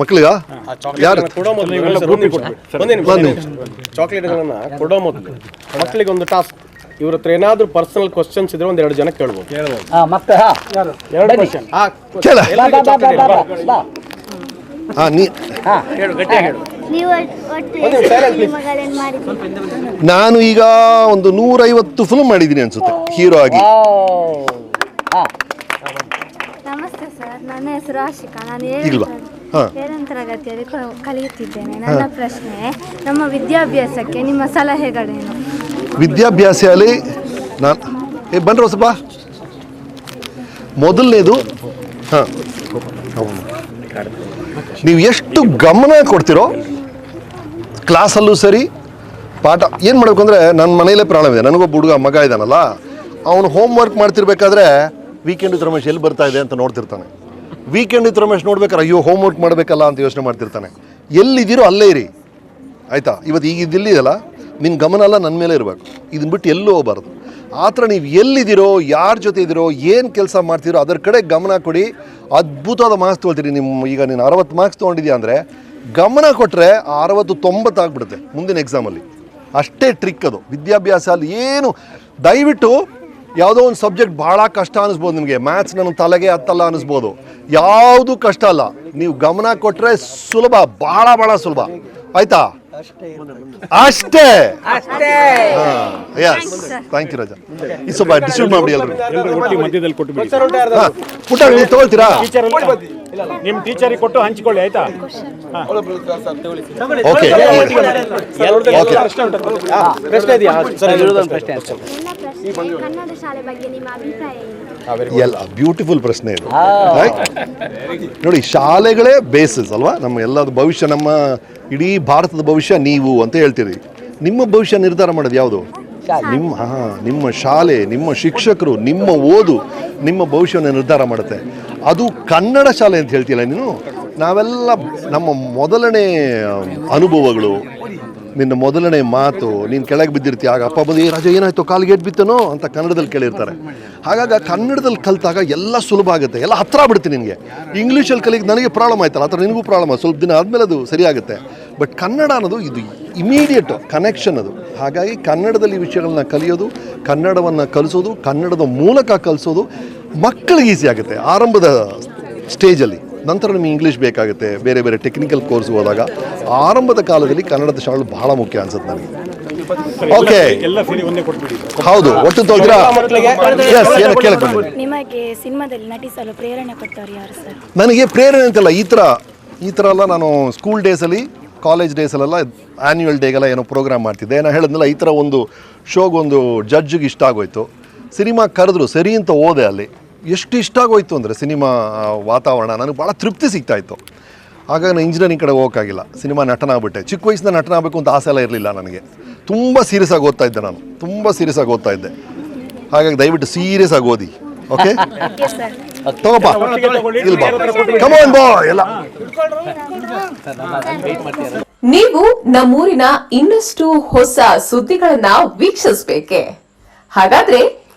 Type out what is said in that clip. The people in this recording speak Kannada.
ಮಕ್ಕಳಿಗ ಯಾರು? ಕೊಡೋ ಮೊದಲು. ಚಾಕ್ಲೇಟ್ಗಳನ್ನ ಕೊಡೋ ಮೊದಲು. ಮಕ್ಕಳಿಗೆ ಒಂದು ಟಾಸ್ಕ್ ಇವ್ರ ಹತ್ರ ಏನಾದ್ರೂ ಪರ್ಸನಲ್ ಕ್ವಶನ್ಸ್ ಇದ್ರೆ ಒಂದ್ ಎರಡು ಜನ ಕೇಳ್ಬೋದು. ಹಾ ಮತ್ತೆ ಹಾ. ಎರಡು ಕ್ವಶನ್ ಕೇಳ. ಎಲ್ಲರಿಗೂ chocolate ಬಾ, ಇರ್ಬೇಕು. ಬಾ. ಹಾ ನೀ ಹಾ. ಹೇಳು ಗಟ್ಟಿಯಾಗಿ ಹೇಳು. ನೀವು ಒಟ್ಟು ಒಂದು ಎಷ್ಟು silent please. ಸಿನಿಮಾಗಳನ್ನು ಮಾಡಿದ್ದೀರಿ? ನಾನು ಈಗ ಒಂದು ನೂರೈವತ್ತು ಫಿಲ್ಮ್ ಮಾಡಿದ್ದೀನಿ ಅನ್ಸುತ್ತೆ ಹೀರೋ ಆಗಿ. ನಮಸ್ತೆ ಸರ್. ನನ್ನ ಹೆಸರು ಆಶಿಕಾ. ನಾನು ಇಲ್ವಾ? ಏಳನೇ ತರಗತಿಯಲ್ಲಿ ಕಲಿಯುತ್ತಿದ್ದೇನೆ. ನನ್ನ ಪ್ರಶ್ನೆ ನಮ್ಮ ವಿದ್ಯಾಭ್ಯಾಸಕ್ಕೆ ನಿಮ್ಮ ಸಲಹೆಗಳೇನು? ವಿದ್ಯಾಭ್ಯಾಸದಲ್ಲಿ ನಾನು ಏ ಬನ್ರಿ ಸ್ವಲ್ಪ ಮೊದಲನೇದು ಹಾಂ. ನೀವು ಎಷ್ಟು ಗಮನ ಕೊಡ್ತೀರೋ ಕ್ಲಾಸಲ್ಲೂ ಸರಿ ಪಾಠ ಏನು ಮಾಡಬೇಕು ಅಂದರೆ ನನ್ನ ಮನೆಯಲ್ಲೇ ಪ್ರಾಣವಿದೆ ಇದೆ. ನನಗೊಬ್ಬ ಹುಡುಗ ಮಗ ಇದ್ದಾನಲ್ಲ ಅವನು ಹೋಮ್ ವರ್ಕ್ ಮಾಡ್ತಿರ್ಬೇಕಾದ್ರೆ ವೀಕೆಂಡ್ ರಮೇಶ್ ಎಲ್ಲಿ ಬರ್ತಾ ಇದೆ ಅಂತ ನೋಡ್ತಿರ್ತಾನೆ. ವೀಕೆಂಡ್ ಇತ್ತು ರಮೇಶ್ ನೋಡ್ಬೇಕಾರೆ ಅಯ್ಯೋ ಹೋಮ್ ವರ್ಕ್ ಮಾಡಬೇಕಲ್ಲ ಅಂತ ಯೋಚನೆ ಮಾಡ್ತಿರ್ತಾನೆ. ಎಲ್ಲಿದ್ದೀರೋ ಅಲ್ಲೇ ಇರಿ. ಆಯಿತಾ? ಇವತ್ತು ಈಗ ಇದಿಲ್ಲಿದೆಯಲ್ಲ ನಿನ್ನ ಗಮನ ಎಲ್ಲ ನನ್ನ ಮೇಲೆ ಇರಬೇಕು. ಇದನ್ನ ಬಿಟ್ಟು ಎಲ್ಲೂ ಹೋಗಬಾರ್ದು. ಆ ಥರ ನೀವು ಎಲ್ಲಿದ್ದೀರೋ, ಯಾರ ಜೊತೆ ಇದ್ದೀರೋ, ಏನು ಕೆಲಸ ಮಾಡ್ತಿರೋ ಅದರ ಕಡೆ ಗಮನ ಕೊಡಿ. ಅದ್ಭುತವಾದ ಮಾರ್ಕ್ಸ್ ತೊಗೊಳ್ತೀರಿ ನಿಮ್ಮ ಈಗ ನೀನು ಅರವತ್ತು ಮಾರ್ಕ್ಸ್ ತೊಗೊಂಡಿದ್ಯಾ ಅಂದರೆ, ಗಮನ ಕೊಟ್ಟರೆ ಅರವತ್ತು ತೊಂಬತ್ತು ಆಗ್ಬಿಡುತ್ತೆ ಮುಂದಿನ ಎಕ್ಸಾಮಲ್ಲಿ ಅಷ್ಟೇ ಟ್ರಿಕ್ ಅದು. ವಿದ್ಯಾಭ್ಯಾಸ ಅಲ್ಲಿ ಏನು? ದಯವಿಟ್ಟು ಯಾವುದೋ ಒಂದು ಸಬ್ಜೆಕ್ಟ್ ಭಾಳ ಕಷ್ಟ ಅನಿಸ್ಬೋದು ನಿಮಗೆ. ಮ್ಯಾಥ್ಸ್ ನನ್ನ ತಲೆಗೆ ಹತ್ತಲ್ಲ ಅನಿಸ್ಬೋದು. ಯಾವುದು ಕಷ್ಟ ಅಲ್ಲ. ನೀವು ಗಮನ ಕೊಟ್ಟರೆ ಸುಲಭ ಭಾಳ ಭಾಳ ಸುಲಭ. ಆಯ್ತಾ? ಅಷ್ಟೇ. ಎಸ್ ಥ್ಯಾಂಕ್ ಯು ರಾಜಾ ಈ ಸ್ವಲ್ಪ ಡಿಸ್ಟ್ರಿಬ್ಯೂಟ್ ಮಾಡಿ ಎಲ್ಲರೂ ಪುಟ್ಟ ನೀವು ತೊಗೊಳ್ತೀರಾ? ನಿಮ್ಮ ಟೀಚರಿಗೆ ಕೊಟ್ಟು ಹಂಚಿಕೊಳ್ಳಿ ಆಯ್ತಾ? ಓಕೆ ಎಲ್ಲರದ್ದು Okay. ಪ್ರಶ್ನೆ ಉಂಟಾ? ಹಾ, ಪ್ರಶ್ನೆ ಇದೆಯಾ? ಸರ್ ಇರೋದೊಂದು ಪ್ರಶ್ನೆ ಅನ್ಸುತ್ತೆ ಕನ್ನಡ ಶಾಲೆ ಬಗ್ಗೆ ನಿಮ್ಮ ಅಭಿಪ್ರಾಯ ಏನು? ಎಲ್ಲ ಬ್ಯೂಟಿಫುಲ್ ಪ್ರಶ್ನೆ ಇದು? ನೋಡಿ ಶಾಲೆಗಳೇ ಬೇಸಿಸ್ ಅಲ್ವಾ? ನಮ್ಮ ಎಲ್ಲದ ಭವಿಷ್ಯ ನಮ್ಮ ಇಡೀ ಭಾರತದ ಭವಿಷ್ಯ ನೀವು ಅಂತ ಹೇಳ್ತೀರಿ. ನಿಮ್ಮ ಭವಿಷ್ಯ ನಿರ್ಧಾರ ಮಾಡೋದು ಯಾವುದು? ನಿಮ್ಮ ಹಾ ನಿಮ್ಮ ಶಾಲೆ ನಿಮ್ಮ ಶಿಕ್ಷಕರು ನಿಮ್ಮ ಓದು ನಿಮ್ಮ ಭವಿಷ್ಯವನ್ನು ನಿರ್ಧಾರ ಮಾಡುತ್ತೆ. ಅದು ಕನ್ನಡ ಶಾಲೆ ಅಂತ ಹೇಳ್ತಿಲ್ಲ ನೀನು? ನಾವೆಲ್ಲ ನಮ್ಮ ಮೊದಲನೇ ಅನುಭವಗಳು, ನಿನ್ನ ಮೊದಲನೇ ಮಾತು, ನೀನು ಕೆಳಗೆ ಬಿದ್ದಿರ್ತೀಯ, ಆಗ ಅಪ್ಪ ಬಂದು, ಏ ರಾಜ, ಏನಾಯ್ತು? ಕಾಲಿಗೆ ಏಟ್ ಬಿತ್ತನೋ? ಅಂತ ಕನ್ನಡದಲ್ಲಿ ಕೇಳಿರ್ತಾರೆ. ಹಾಗಾಗಿ ಕನ್ನಡದಲ್ಲಿ ಕಲಿತಾಗ ಎಲ್ಲ ಸುಲಭ ಆಗುತ್ತೆ. ಎಲ್ಲ ಹತ್ರ ಬಿಡುತ್ತೆ ನಿನಗೆ. ಇಂಗ್ಲೀಷಲ್ಲಿ ಕಲಿಗೆ ನನಗೆ ಪ್ರಾಬ್ಲಮ್ ಆಯ್ತಲ್ಲ, ಆ ಥರ ನಿನಗೂ ಪ್ರಾಬ್ಲಮ್ ಸ್ವಲ್ಪ ದಿನ ಆದಮೇಲೆ ಅದು ಸರಿಯಾಗುತ್ತೆ ಬಟ್ ಕನ್ನಡ ಅನ್ನೋದು ಇದು ಇಮಿಡಿಯೇಟ್ ಕನೆಕ್ಷನ್ ಅದು. ಹಾಗಾಗಿ ಕನ್ನಡದಲ್ಲಿ ವಿಷಯಗಳನ್ನ ಕಲಿಯೋದು, ಕನ್ನಡವನ್ನು ಕಲಿಸೋದು, ಕನ್ನಡದ ಮೂಲಕ ಕಲಿಸೋದು ಮಕ್ಕಳಿಗೆ ಈಸಿ ಆಗುತ್ತೆ. ಆರಂಭದ ಸ್ಟೇಜಲ್ಲಿ ನಂತರ ನಿಮಗೆ ಇಂಗ್ಲೀಷ್ ಬೇಕಾಗುತ್ತೆ ಬೇರೆ ಬೇರೆ ಟೆಕ್ನಿಕಲ್ ಕೋರ್ಸ್ ಹೋದಾಗ. ಆರಂಭದ ಕಾಲದಲ್ಲಿ ಕನ್ನಡದ ಶಾಲೆ ಬಹಳ ಮುಖ್ಯ ಅನ್ಸುತ್ತೆ ನನಗೆ. ಓಕೆ ಹೌದು ಒಟ್ಟು ತೊಗೊಂಡ್ರಾ ಎಸ್ ಏನು ಕೇಳಕ್ ನಿಮಗೆ ಸಿನಿಮಾದಲ್ಲಿ ನಟಿಸಲು ಪ್ರೇರಣೆ ಕೊಟ್ಟವರು ಯಾರು ಸರ್? ನನಗೆ ಪ್ರೇರಣೆ ಅಂತಲ್ಲ ಈ ಥರ ಈ ಥರ ಎಲ್ಲ ನಾನು ಸ್ಕೂಲ್ ಡೇಸಲ್ಲಿ ಕಾಲೇಜ್ ಡೇಸಲ್ಲೆಲ್ಲ ಆ್ಯನ್ಯುವಲ್ ಡೇಗೆಲ್ಲ ಏನೋ ಪ್ರೋಗ್ರಾಮ್ ಮಾಡ್ತಿದ್ದೆ. ನಾನು ಹೇಳಿದ್ನಲ್ಲ ಈ ಥರ ಒಂದು ಶೋಗೊಂದು ಜಡ್ಜಿಗೆ ಇಷ್ಟ ಆಗೋಯ್ತು. ಸಿನಿಮಾ ಕರೆದ್ರು ಸರಿ ಅಂತ ಹೋದೆ ಅಲ್ಲಿ. ಎಷ್ಟು ಇಷ್ಟ ಆಗೋಯ್ತು ಅಂದರೆ ಸಿನಿಮಾ ವಾತಾವರಣ ನನಗೆ ಭಾಳ ತೃಪ್ತಿ ಸಿಗ್ತಾ ಇತ್ತು ಹಾಗಾಗಿ ನಾನು ಇಂಜಿನಿಯರಿಂಗ್ ಕಡೆ ಹೋಗೋಕ್ಕಾಗಿಲ್ಲ. ಸಿನಿಮಾ ನಟನ ಆಗ್ಬಿಟ್ಟೆ ಚಿಕ್ಕ ವಯಸ್ಸಿನ ನಟನಾಗಬೇಕು ಅಂತ ಆಸೆ ಎಲ್ಲ ಇರಲಿಲ್ಲ ನನಗೆ. ತುಂಬ ಸೀರಿಯಸ್ ಆಗಿ ಓದ್ತಾ ಇದ್ದೆ ನಾನು. ತುಂಬ ಸೀರಿಯಸ್ ಆಗಿ ಓದ್ತಾ ಇದ್ದೆ. ಹಾಗಾಗಿ ದಯವಿಟ್ಟು ಸೀರಿಯಸ್ ಆಗಿ ಓದಿ. ಓಕೆ ತಗೋಪ್ಪ. ಬಾ. ಬಾಯ್ ಎಲ್ಲ. ನೀವು ನಮ್ಮೂರಿನ ಇನ್ನಷ್ಟು ಹೊಸ ಸುದ್ದಿಗಳನ್ನ ವೀಕ್ಷಿಸಬೇಕೆ? ಹಾಗಾದ್ರೆ